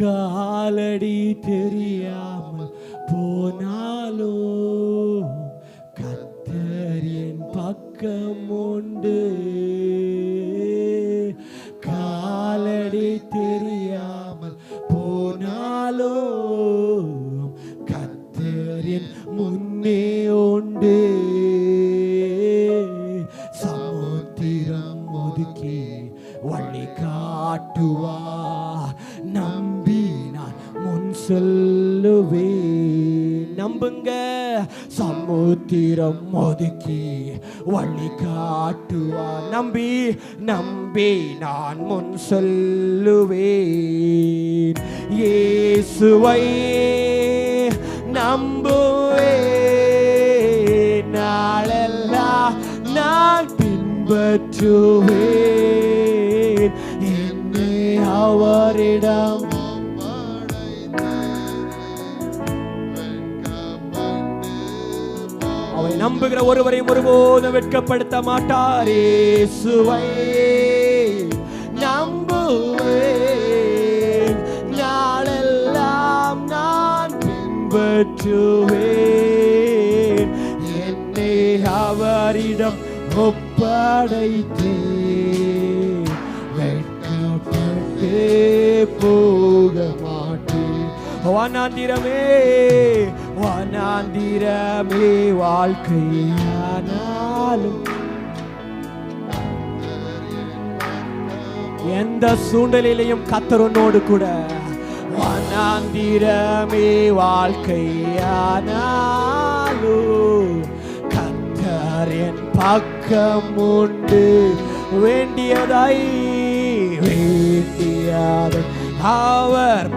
காலடி தெரியாமல் போனாலோ? கத்தர் என் பக்கம் உண்டு. காலடி தெரியாமல் போனாலோ? கத்தர் என் முன்னே உண்டு. சமுத்திரம் ஒதுக்கி வழி காட்டுவார் முன் சொல்லுவேன். நம்புங்க. சமுத்திரம் ஒதுக்கி வழி காட்டுவா. நம்பி நம்பி நான் முன் சொல்லுவேன். இயேசுவை நம்புவே நாளெல்லாம் நான் பின்பற்றுவேன். என்னை அவரிடம் நம்புகிற ஒருவரையும் ஒருபோதும் வெட்கப்படுத்த மாட்டாரே சுவை நம்புவேன் நாளெல்லாம் நான் பின்பற்றுவேன். என்னை அவரிடம் ஒப்படைத்தேன் வெட்கப்பட்டு போக வானாந்திரமே வானாந்திரமே வாழ்க்கையானாலும் எந்த சூழ்நிலையிலையும் கத்தர் கூட. வானாந்திரமே வாழ்க்கையானாலும் கத்தர் என் பக்கம் உண்டு. வேண்டியதாய் வேண்டியதை அவர்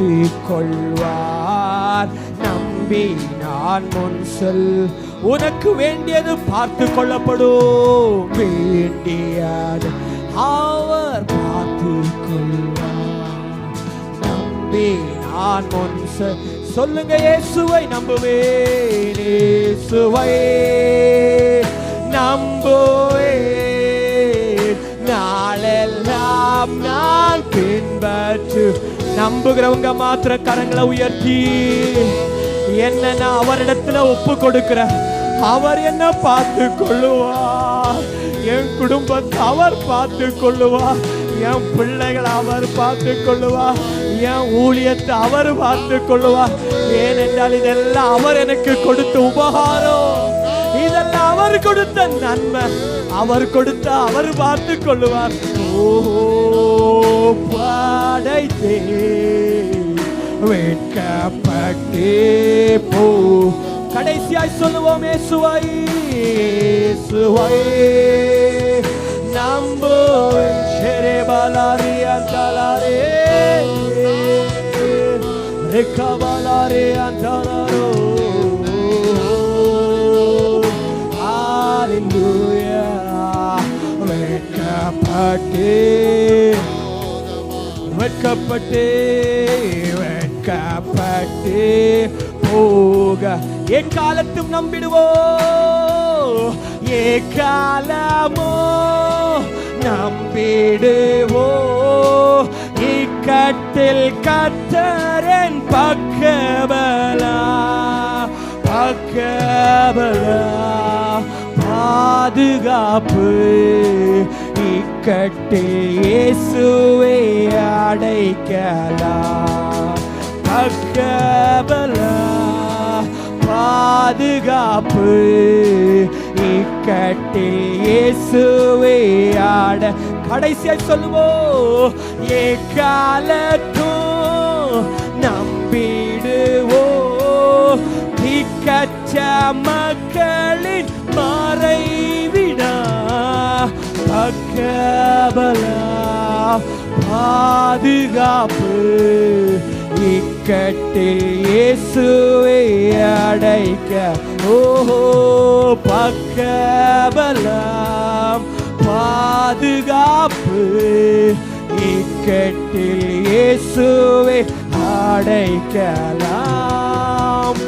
பார்த்து கொள்வார் நம்பி நான் முன் சொல். உனக்கு வேண்டியது பார்த்து கொள்ளப்படும். வேண்டியது அவர் பார்த்து கொள்வார். நம்பி நான் முன் சொல். சொல்லுங்க இயேசுவை நம்புவேன். இயேசுவை நம்புவேன். நாளெல்லாம் நான் பின்பற்று நம்புகிறவங்க மாத்திர கரங்களை உயர்த்தி. என்ன நான் அவரிடத்துல ஒப்பு கொடுக்கிற அவர் என்ன பார்த்து கொள்ளுவார். என் குடும்பத்தை அவர் பார்த்து கொள்ளுவார். என் பிள்ளைகளை அவர் பார்த்து கொள்ளுவார். என் ஊழியத்தை அவர் பார்த்து கொள்ளுவார். ஏனென்றால் இதெல்லாம் அவர் எனக்கு கொடுத்த உபகாரம். இதெல்லாம் அவர் கொடுத்த நன்மை. அவர் கொடுத்த அவர் பார்த்து கொள்ளுவார். ஓஹோ படைத்தே வெட்கப்பட்டே போ. கடைசியாய் சொல்லுவோம் இயேசுவை இயேசுவை நம்புவேன் ஷெரே பாலாரி அந்தலாரே ரெக்கா பாலாரி அந்தலாரோ Hallelujah. வெட்கப்பட்டே வெட்கப்பட்டே வெட்கப்பட்டே போக. எக்காலத்தும் நம்பிடுவோ? ஏக்காலமோ நம்பிடுவோ? இக்கட்டில் கத்தரன் பக்கபலா பக்கபலா. பாதுகாப்பு. இக்கட்டில் இயேசுவை அடைக்கலாம் பக்கபலா பாதுகாப்பு இக்கட்டில் இயேசுவை ஆட. கடைசியாய் சொல்லுவோம் ஏகாலத்தும் நம்பிடுவோ. திக்கச்ச மக்களின் மறைவிடா பக்கபலா பாதுகாப்பு இக்கட்டில் இயேசுவை அடைக்க. ஓஹோ பக்கபலம் பாதுகாப்பு இக்கட்டில் இயேசுவை அடைக்கலாம்.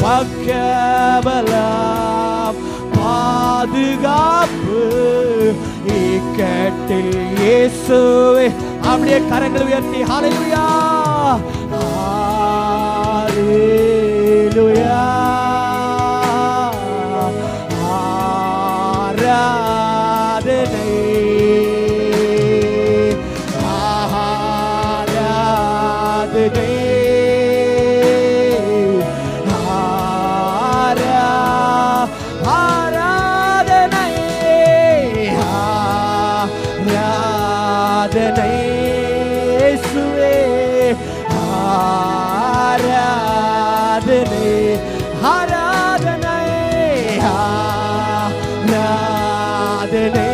பக்கபலம் பாதுகாப்பு இக்கட்டில் இயேசுவே அப்படியே கரங்கள் உயர்த்தி ஹalleluya ஆராதனை ஆராதனை ஆராதனை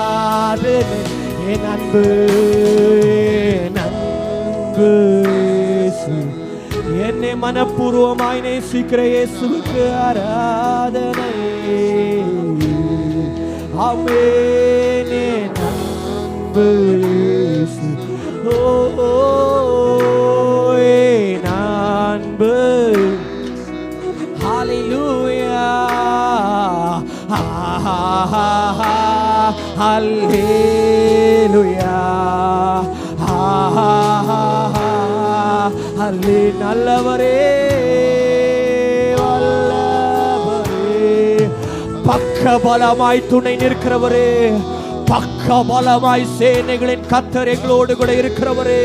ஆராதனை என் அன்பு என் என்னை மனப்பூர்வமாய் நேசிக்கிற இயேசுவுக்கு ஆராதனை ஆமென் என் ah. Hallelujah. நல்லவரே வல்லவரே பக்க பலமாய் துணை நிற்கிறவரே பக்க பலமாய் சேனைகளின் கத்தர் எங்களோடு கூட இருக்கிறவரே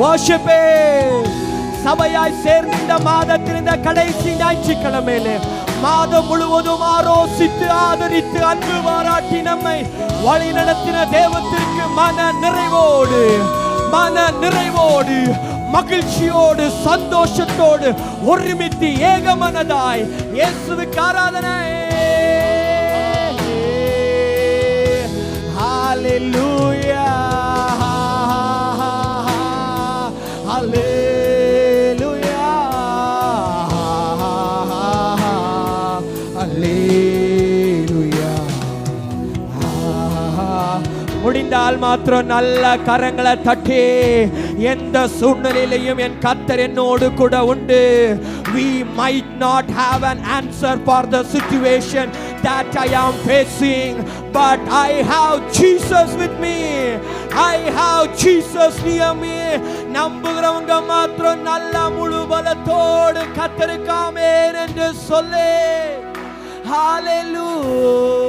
Worship சபையாய் சேர்ந்த இந்த மாதத்தில் இந்த கடைசி ஞாயிற்றுக்கிழமையிலே மாதம் முழுவதும் ஆரோசித்து ஆதரித்து அன்பு பாராட்டி நம்மை வழி நடத்தின தேவத்திற்கு மன நிறைவோடு மன நிறைவோடு மகிழ்ச்சியோடு சந்தோஷத்தோடு ஒருமித்து ஏகமனதாய் இயேசுவுக்கு ஆராதனை Hallelujah. valeu. முடிந்தால் மாத்திரம் நல்ல கரங்களை தட்டி எந்த சூழ்நிலையிலையும் என் கத்தர் என்னோடு கூட உண்டு we might not have an answer for the situation that I am facing but I have Jesus with me I have Jesus near me நம்புகிறவங்க மாத்திரம் நல்ல முழு பலத்தோடு கத்திருக்காமே என்று சொல்லு Hallelujah